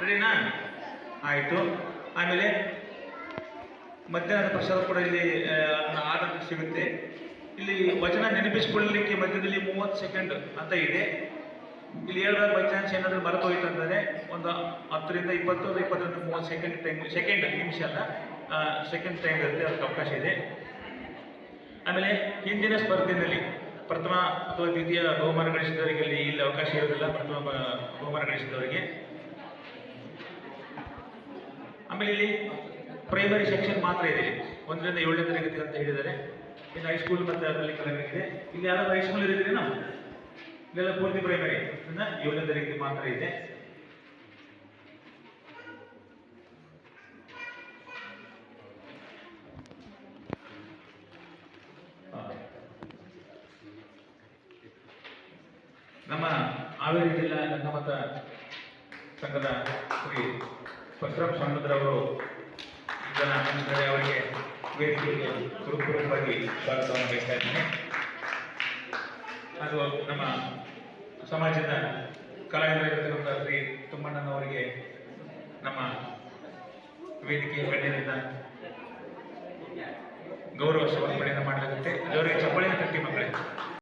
ರೆಡಿನಾ ಆಯಿತು. ಆಮೇಲೆ ಮಧ್ಯಾಹ್ನದ ಪ್ರಸಾದ ಕೂಡ ಇಲ್ಲಿ ಆರ್ಡರ್ ಸಿಗುತ್ತೆ. ಇಲ್ಲಿ ವಚನ ನೆನಪಿಸಿಕೊಳ್ಳಲಿಕ್ಕೆ ಮಧ್ಯದಲ್ಲಿ ಮೂವತ್ತು ಸೆಕೆಂಡ್ ಅಂತ ಇದೆ. ಇಲ್ಲಿ ಹೇಳಿದಾಗ ಬೈ ಚಾನ್ಸ್ ಏನಾದರೂ ಮರೆತೋಯ್ತು ಅಂದರೆ ಒಂದು ಹತ್ತರಿಂದ ಇಪ್ಪತ್ತು ಇಪ್ಪತ್ತೊಂದು ಮೂವತ್ತು ಸೆಕೆಂಡ್ ಟೈಮ್ ಸೆಕೆಂಡ್ ನಿಮಿಷ ಅಲ್ಲ ಸೆಕೆಂಡ್ ಟೈಮ್ ಇರುತ್ತೆ, ಅದಕ್ಕೆ ಅವಕಾಶ ಇದೆ. ಆಮೇಲೆ ಹಿಂದಿನ ಸ್ಪರ್ಧೆಯಲ್ಲಿ ಪ್ರಥಮ ಅಥವಾ ದ್ವಿತೀಯ ಬಹುಮಾನ ಗಳಿಸಿದವರಿಗೆ ಇಲ್ಲಿ ಇಲ್ಲಿ ಅವಕಾಶ ಇರೋದಿಲ್ಲ ಪ್ರಥಮ ಬಹುಮಾನ ಗಳಿಸಿದವರಿಗೆ. ಆಮೇಲೆ ಇಲ್ಲಿ ಪ್ರೈಮರಿ ಸೆಕ್ಷನ್ ಮಾತ್ರ ಇದೆ ಒಂದರಿಂದ ಏಳನೇ ತರಗತಿ ಅಂತ ಹೇಳಿದ್ದಾರೆ. ಇನ್ನು ಹೈಸ್ಕೂಲ್ ಮತ್ತೆ ಅದರಲ್ಲಿ ಇದೆ ಇಲ್ಲಿ ಯಾರಾದ್ರೂ ಹೈಸ್ಕೂಲ್ ಇರಿದ್ರೆ ನಾವು ಇದೆಲ್ಲ ಪೂರ್ತಿ ಪ್ರೈಮರಿ ಏಳನೇ ತರಗತಿ ಮಾತ್ರ ಇದೆ. ನಮ್ಮ ಹಾವೇರಿ ಜಿಲ್ಲಾ ರಂಗಮತ ಸಂಘದ ಪರಶುರಾಮ್ ಸಮುದ್ರವರು ಅವರಿಗೆ ವೇದಿಕೆಗೆ ಹೃತ್ಪೂರ್ವಕವಾಗಿ ಸ್ವಾಗತವನ್ನು ಇದ್ದೇನೆ. ಹಾಗೂ ನಮ್ಮ ಸಮಾಜದ ಕಲಾವಿದರಾಗಿರ್ತಕ್ಕಂಥ ಶ್ರೀ ತುಮ್ಮಣ್ಣನವರಿಗೆ ನಮ್ಮ ವೇದಿಕೆಯ ಗಣ್ಯರಿಂದ ಗೌರವ ಸಮರ್ಪಣೆಯನ್ನು